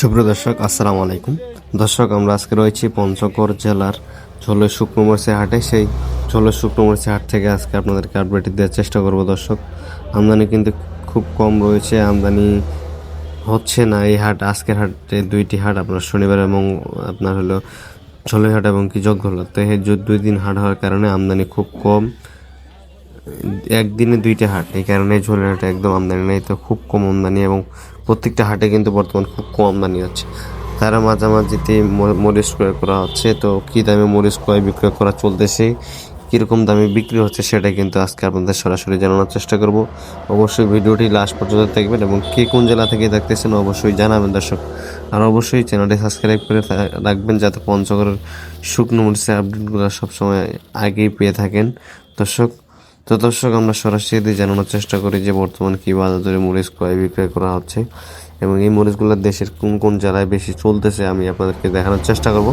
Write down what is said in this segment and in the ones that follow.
সুপ্রিয় দর্শক, আসসালামু আলাইকুম। দর্শক, আমরা আজকে রয়েছি পঞ্চগড় জেলার ঝোলের শুকনো মরিচের হাটে সেই ঝোলের শুকনো মরিচের হাট থেকে আজকে আপনাদেরকে আপডেট দেওয়ার চেষ্টা করব দর্শক। আমদানি কিন্তু খুব কম রয়েছে, আমদানি হচ্ছে না। এই হাট, আজকের হাটে দুইটি হাট, আপনার শনিবার এবং আপনার হলো ঝোলের হাট এবং কি যোগ্যলা তো এই দুই দিন হাট হওয়ার কারণে আমদানি খুব কম। একদিনে দুইটা হাট। এই কারণে ঝোলের হাটে একদম আমদানি নেই, তো খুব কম আমদানি এবং প্রত্যেকটা হাটে কিন্তু বর্তমান খুব কম আমদানি হচ্ছে। তারা মাঝামাঝিতে মরিচ ক্রয় করা হচ্ছে, তো কী দামে মরিচ ক্রয় বিক্রয় করা চলতেছে, কীরকম দামে বিক্রি হচ্ছে সেটা কিন্তু আজকে আপনাদের সরাসরি জানানোর চেষ্টা করব। অবশ্যই ভিডিওটি লাস্ট পর্যন্ত দেখবেন এবং কে কোন জেলা থেকে দেখতেছেন অবশ্যই জানাবেন দর্শক। আর অবশ্যই চ্যানেলটি সাবস্ক্রাইব করে রাখবেন যাতে পঞ্চগড়ের শুকনো মরিচের আপডেটগুলো সবসময় আগেই পেয়ে থাকেন। দর্শক তো দর্শক, আমরা সরাসরি জানানোর চেষ্টা করি যে বর্তমান কী বাজার মরিচ ক্রয় বিক্রয় করা হচ্ছে এবং এই মরিচগুলো দেশের কোন কোন জেলায় বেশি চলতেছে আমি আপনাদেরকে দেখানোর চেষ্টা করব।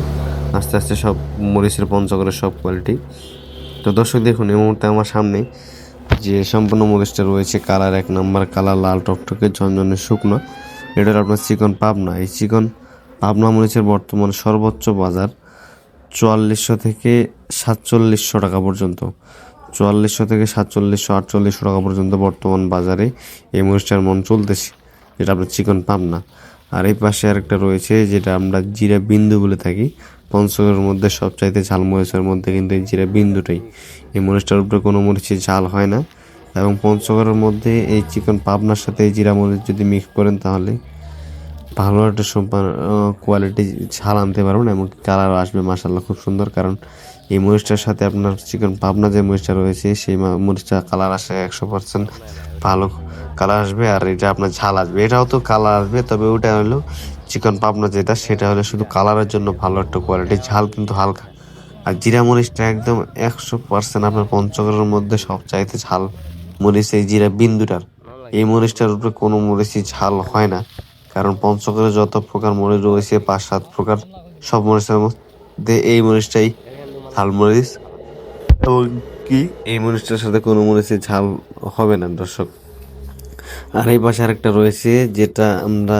আস্তে আস্তে সব মরিচের পঞ্চগড়ের সব কোয়ালিটি। তো দর্শক, দেখুন এই মুহূর্তে আমার সামনে যে সম্পূর্ণ মরিচটা রয়েছে, কালার এক নাম্বার, কালার লাল, টকটকে, ঝনঝনে শুকনো। এটা আপনার চিকন পাবনা। এই চিকন পাবনা মরিচের বর্তমান সর্বোচ্চ বাজার চুয়াল্লিশশো থেকে সাতচল্লিশশো টাকা পর্যন্ত। চুয়াল্লিশশো থেকে সাতচল্লিশশো, আটচল্লিশশো টাকা পর্যন্ত বর্তমান বাজারে এই মরিচটার মন চলতেছে, যেটা আপনার চিকন পাবনা আর এই পাশে আরেকটা রয়েছে, যেটা আমরা জিরা বিন্দু বলে থাকি। পঞ্চগড়ের মধ্যে সবচাইতে ঝাল মরিচের মধ্যে কিন্তু এই জিরা বিন্দুটাই। এই মরিচটার উপরে কোনো মরিচের ঝাল হয় না। এবং পঞ্চগড়ের মধ্যে এই চিকন পাবনার সাথে এই জিরা মরিচ যদি মিক্স করেন তাহলে ভালো একটা কোয়ালিটি ঝাল আনতে পারবেন এবং কালার আসবে মাসাল্লাহ খুব সুন্দর। কারণ এই মরিচটার সাথে আপনার চিকেন পাবনা যে মরিচটা রয়েছে, সেই মরিচটা কালার আসে একশো পার্সেন্ট ভালো কালার আসবে আর এটা আপনার ঝাল আসবে। এটাও তো কালার আসবে, তবে ওটা হলো চিকেন পাবনা যেটা, সেটা হলো শুধু কালারের জন্য ভালো একটা কোয়ালিটি ঝাল কিন্তু হালকা। আর জিরা মরিচটা একদম একশো পার্সেন্ট আপনার পঞ্চগড়ের মধ্যে সব চাইতে ঝাল মরিচ, এই জিরা বিন্দুটার। এই মরিচটার উপরে কোনো মরিচই ঝাল হয় না, কারণ পঞ্চগড়ে যত প্রকার মরিচ রয়েছে, পাঁচ সাত প্রকার সব মরিচের মধ্যে এই মরিচটাই ঝাল মরিচ এবং কি? এই মরিচটার সাথে কোনো মরিচের ঝাল হবে না, দর্শক। আর এই পাশে আরেকটা রয়েছে, যেটা আমরা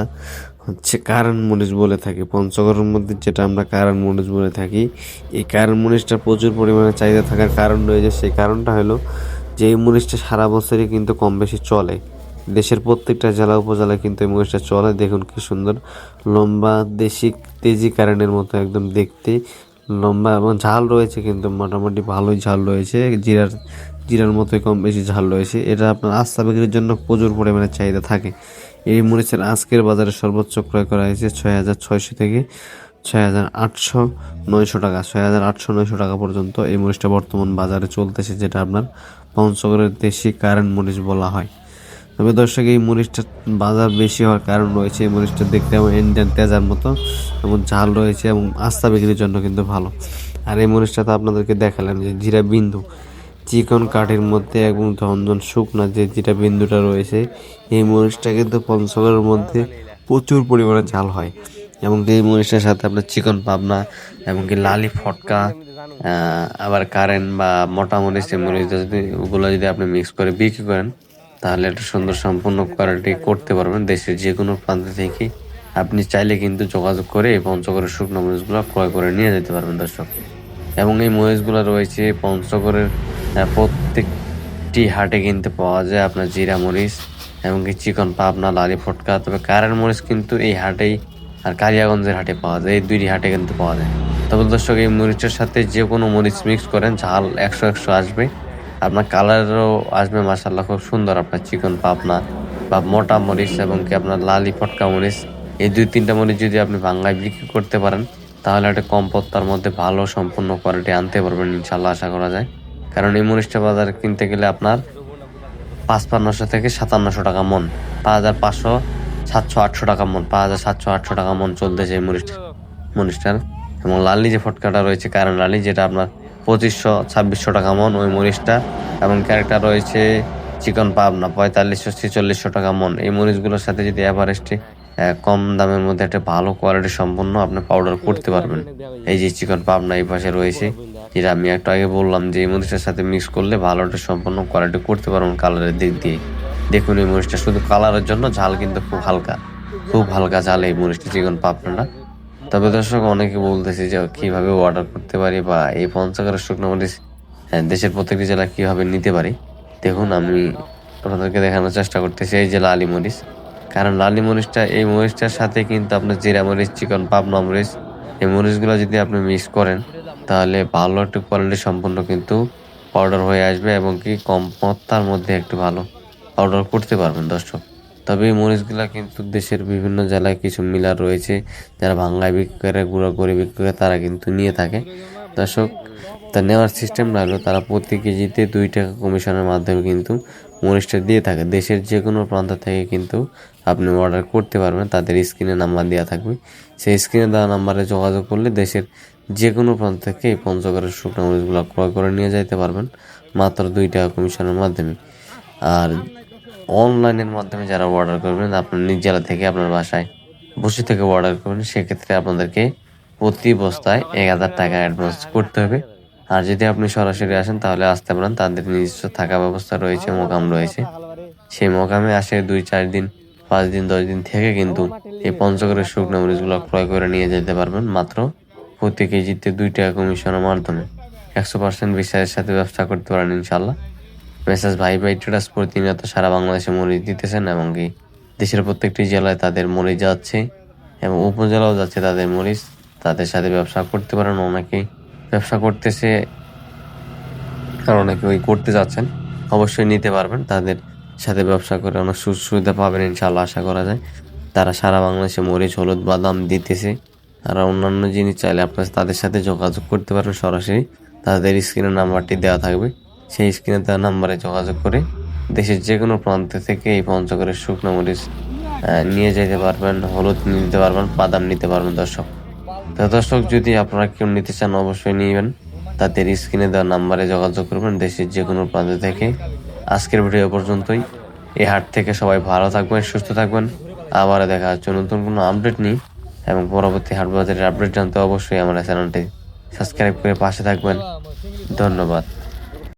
হচ্ছে কারণ মরিচ বলে থাকি। পঞ্চগড়ের মধ্যে যেটা আমরা কারণ মরিচ বলে থাকি। এই কারণ মরিচটা প্রচুর পরিমাণে চাহিদা থাকার কারণ রয়েছে। সেই কারণটা হলো যে এই মরিচটা সারা বছরই কিন্তু কম বেশি চলে। দেশের প্রত্যেকটা জেলা উপজেলায় কিন্তু এই মরিচটা চলে। দেখুন কি সুন্দর, লম্বা দেশি তেজি কারেন্টের মতো একদম দেখতে। লম্বা এবং ঝাল রয়েছে কিন্তু মোটামুটি ভালোই ঝাল রয়েছে। জিরার জিরার মতোই কম বেশি ঝাল রয়েছে। এটা আপনার আস্থা বিক্রির জন্য প্রচুর পরিমাণে চাহিদা থাকে। এই মরিচের আজকের বাজারে সর্বোচ্চ ক্রয় করা হয়েছে ছয় হাজার ছয়শো থেকে ছয় হাজার আটশো নয়শো টাকা ছয় হাজার আটশো নয়শো টাকা পর্যন্ত এই মরিচটা বর্তমান বাজারে চলতেছে, যেটা আপনার পঞ্চগড়ের দেশি কারেন্ট মরিচ বলা হয়। তবে দর্শক, এই মরিচটার বাজার বেশি হওয়ার কারণ রয়েছে এই মরিচটা দেখতে এবং ইন্ডিয়ান তেজার মতো। এবং ঝাল রয়েছে এবং আস্থা বিক্রির জন্য কিন্তু ভালো। আর এই মরিচটা তো আপনাদেরকে দেখালাম যে জিরা বিন্দু, চিকন কাঠের মধ্যে এবং ঝনঝন শুকনা যে যেটা বিন্দুটা রয়েছে, এই মরিচটা কিন্তু পঞ্চগড়ের মধ্যে প্রচুর পরিমাণে ঝাল হয়। এবং এই মরিচটার সাথে আপনার চিকন পাবনা এবং কি লালি ফটকা আবার কারেন্ট বা মোটা মরিচ, এই মরিচ যদি, ওগুলো যদি আপনি মিক্স করে বিক্রি করেন, তাহলে একটা সুন্দর সম্পূর্ণ কোয়ালিটি করতে পারবেন দেশের যে কোনো প্রান্ত থেকে। আপনি চাইলে কিন্তু যোগাযোগ করে পঞ্চগড়ের শুকনো মরিচগুলো ক্রয় করে নিয়ে যেতে পারবেন, দর্শক। এবং এই মরিচগুলো রয়েছে পঞ্চগড়ের প্রত্যেকটি হাটে কিনতে পাওয়া যায় আপনার জিরা মরিচ এবং কি চিকন পাবনা, লালি ফটকা। তবে কারেন্ট মরিচ কিন্তু এই হাটেই আর কালিয়াগঞ্জের হাটে পাওয়া যায়, এই দুইটি হাটে কিন্তু পাওয়া যায়। তবে দর্শক, এই মরিচের সাথে যে কোনো মরিচ মিক্স করেন, ঝাল একশো একশো আসবে। আপনার কালারও আসবে মাসাল্লাহ খুব সুন্দর আপনার চিকন পাবনা বা মোটা মরিচ এবং কি আপনার লালি ফটকা মরিচ। এই দুই তিনটা মরিচ যদি আপনি বাংলায় বিক্রি করতে পারেন, তাহলে একটা কম পত্তার মধ্যে ভালো সম্পূর্ণ কোয়ালিটি আনতে পারবেন ইনশাল্লাহ আশা করা যায়। কারণ এই মরিচটা বাজারে কিনতে গেলে আপনার পাঁচপান্নশো থেকে সাতান্নশো টাকা মন, পাঁচ হাজার পাঁচশো, সাতশো আটশো টাকা মন, পাঁচ হাজার সাতশো আটশো টাকা মন চলতেছে এই মরিচটা মরিচটার। এবং লালি যে ফটকাটা রয়েছে কারেন্ট লালি যেটা আপনার পঁচিশশো, ছাব্বিশশো টাকা মন ওই মরিচটা, এবং ক্যারেক্টার রয়েছে চিকন পাবনা, পঁয়তাল্লিশশো, ছেচল্লিশশো টাকা মন। এই মরিচগুলোর সাথে যদি এভারেস্টে কম দামের মধ্যে একটা ভালো কোয়ালিটি সম্পন্ন আপনি পাউডার করতে পারবেন। এই যে চিকন পাবনা এই পাশে রয়েছে। যেটা আমি একটু আগে বললাম যে এই মরিচটার সাথে মিক্স করলে ভালো একটা সম্পূর্ণ কোয়ালিটি করতে পারবেন কালারের দিক দিয়ে। দেখুন এই মরিচটা শুধু কালারের জন্য ঝাল কিন্তু খুব হালকা। খুব হালকা ঝাল এই মরিচটা চিকন পাবনাটা। তবে দর্শক অনেকে বলতেছে যে কীভাবে অর্ডার করতে পারি বা এই পঞ্চগড়ের শুকনো মরিচ হ্যাঁ, দেশের প্রত্যেকটি জেলা কীভাবে নিতে পারি? দেখুন আমি আপনাদেরকে দেখানোর চেষ্টা করতেছি। এই জেলা লালি মরিচ কারণ লালি মরিচটা এই মরিচটার সাথে কিন্তু আপনার জিরা মরিচ, চিকন পাবনা মরিচ, এই মরিচগুলো যদি আপনি মিক্স করেন, তাহলে ভালো একটু কোয়ালিটি সম্পন্ন কিন্তু পাউডার হয়ে আসবে এবং কি কম মত্তার মধ্যে একটু ভালো পাউডার করতে পারবেন দর্শক। তবে এই মরিচগুলা কিন্তু দেশের বিভিন্ন জেলায় কিছু মিলার রয়েছে, যারা ভাঙ্গায় বিক্রি করে, গুঁড়ো করে বিক্রি করে, তারা কিন্তু নিয়ে থাকে। দর্শক, তা নেওয়ার সিস্টেম হলো তারা প্রতি কেজিতে দুই টাকা কমিশনের মাধ্যমে কিন্তু মরিচটা দিয়ে থাকে। দেশের যে কোনো প্রান্ত থেকে কিন্তু আপনি অর্ডার করতে পারবেন, তাদের স্ক্রিনে নাম্বার দেওয়া থাকবে। সেই স্ক্রিনে দেওয়া নাম্বারে যোগাযোগ করলে দেশের যে কোনো প্রান্ত থেকে এই পঞ্চগড়ের শুকনো মরিচগুলো ক্রয় করে নিয়ে যাইতে পারবেন, মাত্র দুই টাকা কমিশনের মাধ্যমে। আর অনলাইনের মাধ্যমে যারা অর্ডার করবেন, আপনার নিজ জেলা থেকে আপনার বাসায় বসে থেকে অর্ডার করবেন, সেক্ষেত্রে আপনাদেরকে প্রতি বস্তায় এক হাজার টাকা অ্যাডভান্স করতে হবে। আর যদি আপনি সরাসরি আসেন, তাহলে আসতে পারেন। তাদের নিজস্ব থাকা ব্যবস্থা রয়েছে, মোকাম রয়েছে। সেই মোকামে আসে দুই, চার দিন, পাঁচ দিন, দশ দিন থেকে কিন্তু এই পঞ্চগড়ের শুকনো মরিচগুলো ক্রয় করে নিয়ে যেতে পারবেন। মাত্র প্রতি কেজিতে দুই টাকা কমিশনের মাধ্যমে। একশো পার্সেন্ট বিশ্বাসের সাথে ব্যবসা করতে পারেন ইনশাল্লাহ মেসাজ ভাই ভাই ট্রেডার্স প্রতিনিয়ত সারা বাংলাদেশে মরিচ দিতেছেন এবং কি দেশের প্রত্যেকটি জেলায় তাদের মরিচ যাচ্ছে এবং উপজেলাও যাচ্ছে তাদের মরিচ। তাদের সাথে ব্যবসা করতে পারেন অনেকে ব্যবসা করতেছে, কারণ অনেকে ওই করতে যাচ্ছেন, অবশ্যই নিতে পারবেন, তাদের সাথে ব্যবসা করে অনেক সুযোগ সুবিধা পাবেন ইনশাল্লাহ আশা করা যায়। তারা সারা বাংলাদেশে মরিচ, হলুদ, বাদাম দিতেছে। আর অন্যান্য জিনিস চাইলে আপনার তাদের সাথে যোগাযোগ করতে পারেন সরাসরি। তাদের স্ক্রিনের নাম্বারটি দেওয়া থাকবে। সেই স্ক্রিনে দেওয়া নাম্বারে যোগাযোগ করে দেশের যে কোনো প্রান্ত থেকে এই পঞ্চগড়ের শুকনো মরিচ নিয়ে যেতে পারবেন, হলুদ নিতে পারবেন, বাদাম নিতে পারবেন, দর্শক। তো দর্শক, যদি আপনারা কেউ নিতে চান, অবশ্যই নিবেন। তাদের স্ক্রিনে দেওয়া নাম্বারে যোগাযোগ করবেন দেশের যে কোনো প্রান্ত থেকে। আজকের ভিডিও পর্যন্তই। এই হাট থেকে সবাই ভালো থাকবেন, সুস্থ থাকবেন। আবার দেখা হচ্ছে নতুন কোনো আপডেট নেই এবং পরবর্তী হাট বাজারের আপডেট জানতে অবশ্যই আমার চ্যানেলটি সাবস্ক্রাইব করে পাশে থাকবেন। ধন্যবাদ।